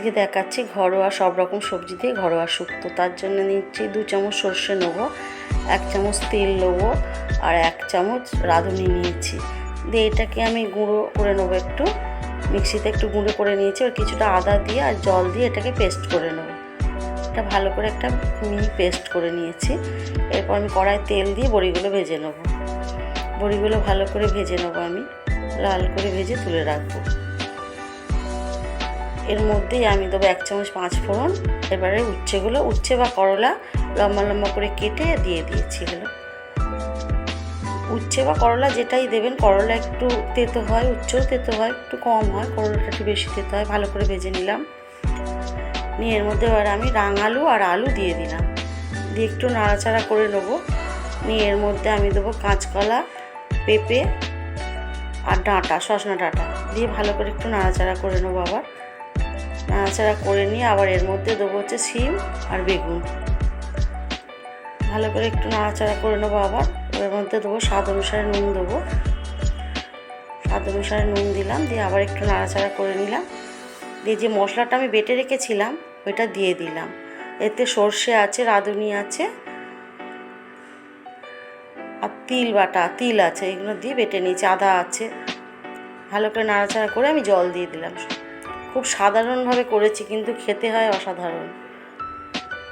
আজকে দেখাচ্ছি ঘরোয়া সব রকম সবজি দিয়ে ঘরোয়া শুক্তো। তার জন্য নিচ্ছি দু চামচ সর্ষে নেব এক চামচ তেল নেব আর এক চামচ রাঁধুনি নিয়েছি। দিয়ে এটাকে আমি গুঁড়ো করে নেব একটু। মিক্সিতে একটু গুঁড়ো করে নিয়েছি, আর কিছুটা আদা দিয়ে আর জল দিয়ে এটাকে পেস্ট করে নেব। এটা ভালো করে একটা মিহি পেস্ট করে নিয়েছি। এরপর আমি কড়াই তেল দিয়ে বড়িগুলো ভেজে নেব। বড়িগুলো ভালো করে ভেজে নেব আমি। লাল করে ভেজে তুলে রাখব। এর মধ্যেই আমি দেবো এক চামচ পাঁচ ফোড়ন। এবারে উচ্ছেগুলো, উচ্ছে বা করলা লম্বা লম্বা করে কেটে দিয়ে দিয়েছি এগুলো। উচ্ছে বা করলা যেটাই দেবেন, করলা একটু তেতো হয়, উচ্ছেও তেতো হয়, একটু কম হয়, করলাটা একটু বেশি তেতো হয়, ভালো করে ভেজে নিলাম। নিয়ে এর মধ্যে এবার আমি রাঙালু আর আলু দিয়ে দিলাম। দিয়ে একটু নাড়াচাড়া করে নেব। নিয়ে এর মধ্যে আমি দেবো কাঁচকলা, পেঁপে আর ডাঁটা সজনা ডাঁটা। দিয়ে ভালো করে একটু নাড়াচাড়া করে নেব আবার। নাড়াচাড়া করে নিয়ে আবার এর মধ্যে দেবো হচ্ছে শিম আর বেগুন। ভালো করে একটু নাড়াচাড়া করে নেব আবার। এর মধ্যে দেবো স্বাদ অনুসারে নুন দেবো। স্বাদ অনুসারে নুন দিলাম, দিয়ে আবার একটু নাড়াচাড়া করে নিলাম। দিয়ে যে মশলাটা আমি বেটে রেখেছিলাম, ওইটা দিয়ে দিলাম। এতে সর্ষে আছে, রাঁধুনি আছে, আর তিল বাটা, তিল আছে, এগুলো দিয়ে বেটে নিয়েছি, আদা আছে। ভালো করে নাড়াচাড়া করে আমি জল দিয়ে দিলাম। খুব সাধারণভাবে করেছি, কিন্তু খেতে হয় অসাধারণ।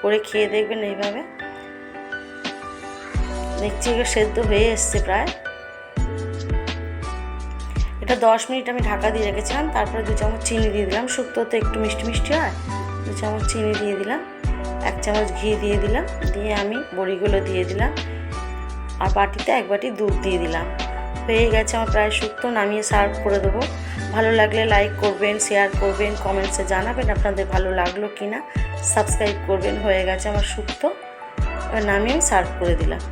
করে খেয়ে দেখবেন এইভাবে। দেখছি এগুলো সেদ্ধ হয়ে এসছে প্রায়। এটা দশ মিনিট আমি ঢাকা দিয়ে রেখেছিলাম, তারপরে দু চামচ চিনি দিয়ে দিলাম। শুক্তোতে একটু মিষ্টি মিষ্টি হয়, দু চামচ চিনি দিয়ে দিলাম, এক চামচ ঘি দিয়ে দিলাম, দিয়ে আমি বড়িগুলো দিয়ে দিলাম। আর বাটিতে এক বাটি দুধ দিয়ে দিলাম। হয়ে গেছে আমার প্রায় শুক্তো, নামিয়ে সার্ভ করে দেবো। ভালো লাগলে লাইক করবেন শেয়ার করবেন কমেন্টসে জানাবেন আপনাদের ভালো লাগল কি না সাবস্ক্রাইব করবেন, হয়ে গেছে আমার এবার নামিয়ে সার্ভ করে দিলাম।